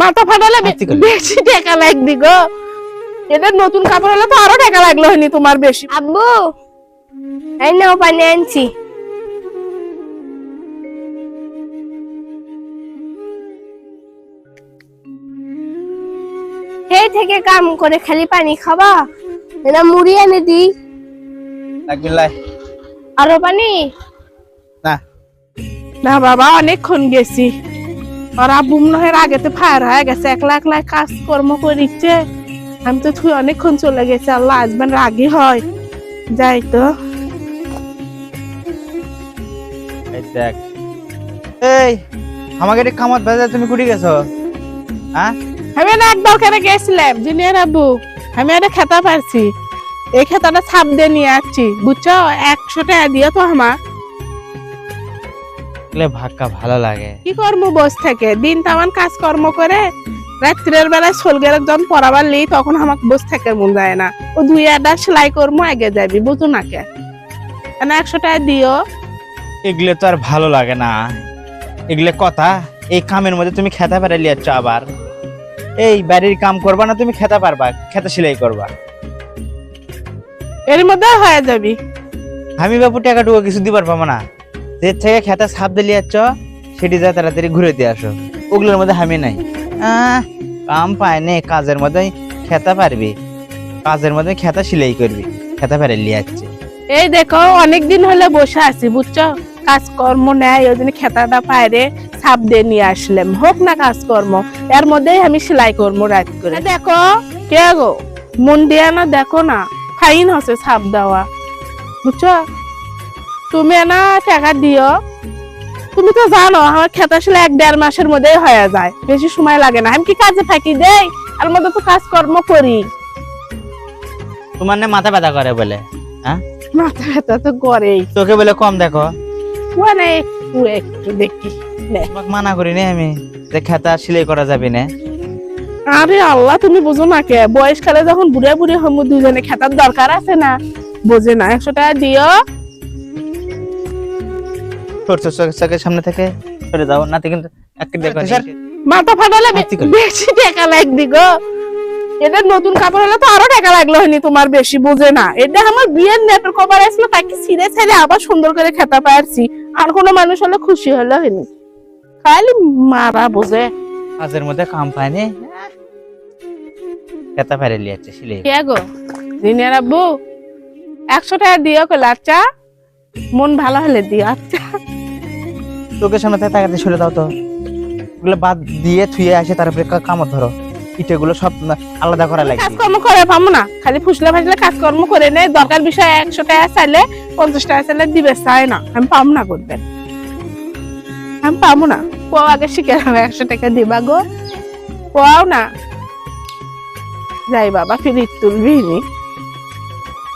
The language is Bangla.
মাথা ফাটালে। বেশি টাকা লাগবে গো। এদের নতুন কাপড় হলে তো আরও টাকা লাগল হয়নি তোমার বেশি। আব্বু এই নাও পানি আনছি। হে থেকে কাম করে খালি পানি খাবা এটা মুড়ি এনে দি লাগবে লাই। আরও পানি? না। না বাবা অনেকক্ষণ গেছি। আর আব্বু মনে হয় আগে তো ফায়ার হয়ে গেছে একলা একলা কাজ কর্ম করিচ্ছে। আমি তো তুই অনেকক্ষণ চলে গেছে আল্লাহ আসবেন রাগি হয়। যাই তো। এই দেখ। এই আমাকে একটা কামত বাজার তুমি কুটি গেছো? হ্যাঁ? আমি না এক দরকারে গেছিলাম জুনিয়র আব্বু? আমি একটা খেতা পারছি। এই খেতাটা ছাপ দিয়ে নিয়ে আসছি বুঝছ? একশো টাকা দিয়ে তো আমার এগুলো ভাগ্যা ভালো লাগে। কি করব বস থেকে? দিন তামান কাজ কর্ম করে রাত্রের বেলায় সোলগের যখন পড়াবার লি তখন আমাকে বস থেকে মন যায় না। ও দুই একটা সেলাই করব আগে যাবি বুঝো না কে? কেন একশো টাকা দিও? এগুলো তো আর ভালো লাগে না। এগুলো কথা এই কামের মধ্যে তুমি খেতে পারে লিয়াচ্ছ আবার। এই বাড়ির কাম করবা না তুমি খেতে পারবা খেতে সেলাই করবা। এর মধ্যে হয়ে যাবি। আমি বাবু টাকাটুকু কিছু দিবার পাবো না। যে থেকে খেতে সাপ দিয়ে লিয়াচ্ছ সেটি যা তাড়াতাড়ি ঘুরে দিয়ে আসো। ওগুলোর মধ্যে আমি নাই। আহ, কাম পায় নে কাজের মধ্যে খেতে পারবি। কাজের মধ্যে খেতা সেলাই করবি। খেতে পারে লিয়াচ্ছে এই দেখো অনেক দিন হলে বসে আছি বুঝছ? কাজকর্ম নেয় ওই জন্য খেতাটা পায়রে ছাপ দিয়ে নিয়ে আসলাম। হোক না কাজকর্ম এর মধ্যেই আমি সেলাই করব রাত করে। দেখো। কে গো? মন দিয়ে না দেখো না ফাইন হচ্ছে ছাপ দেওয়া। বুঝছ? তুমি না টাকা দিও। তুমি তো জানো আমার খেতা সেলাই এক দেড় মাসের মধ্যেই হয়ে যায়। বেশি সময় লাগে না। আমি কি কাজে থাকি দেই? আর মধ্যে তো কাজকর্ম করি। তোমার না মাথা ব্যথা করে বলে হ্যাঁ? মাথা ব্যথা তো করেই। তোকে বলে কম দেখো। মানে একটু একটু দেখি। তোমাকে মানা করি নি আমি যে খেতা সেলাই করা যাবে না। আরে আল্লাহ তুমি বুঝো না কে? বয়সকালে যখন বুড়ে বুড়ে হম দুজনে খেতার দরকার আছে না? বোঝে না। একশো টাকা দিও। তোর চোখের সামনে থেকে সরে নাতে কিন্তু দেখো মাথা ফাটালে। বেশি টাকা লাগবে গো। এদের নতুন কাপড় হলে তো আরও টাকা লাগল হয়নি তোমার বেশি বুঝে না। এটা আমার বিয়ের কভার আসলো তাকে ছিঁড়ে ছেড়ে আবার সুন্দর করে খেতা পারছি। আর কোনো মানুষ হলে খুশি হলো হয়নি। খালি মারা বোঝে। কাজের মধ্যে কাম পায়নি। খেতা পারে লিয়াচ্ছে কে গো? দিনের আব্বু। একশো টাকা দিও কলে আচ্ছা মন ভালো হলে দিও আচ্ছা। চোখের সামনে থেকে তাকাতে সরে দাও তো। ওগুলো বাদ দিয়ে থুয়ে আসে তারপরে কামড় ধরো। ইটেগুলো সব আলাদা করা লাগবে কাজকর্ম করে পাবো না। খালি ফুসলে ফাসলে কাজকর্ম করে নেই দরকার বিষয় একশো টাকা চাইলে পঞ্চাশ টাকা চাইলে দিবে চাই না। আমি পাবো না করবেন আমি পাবো না। পোয়াও আগে শিখে একশো টাকা দিবা গো। পোয়াও না। যাই বাবা ফিরিট তুলবি নি।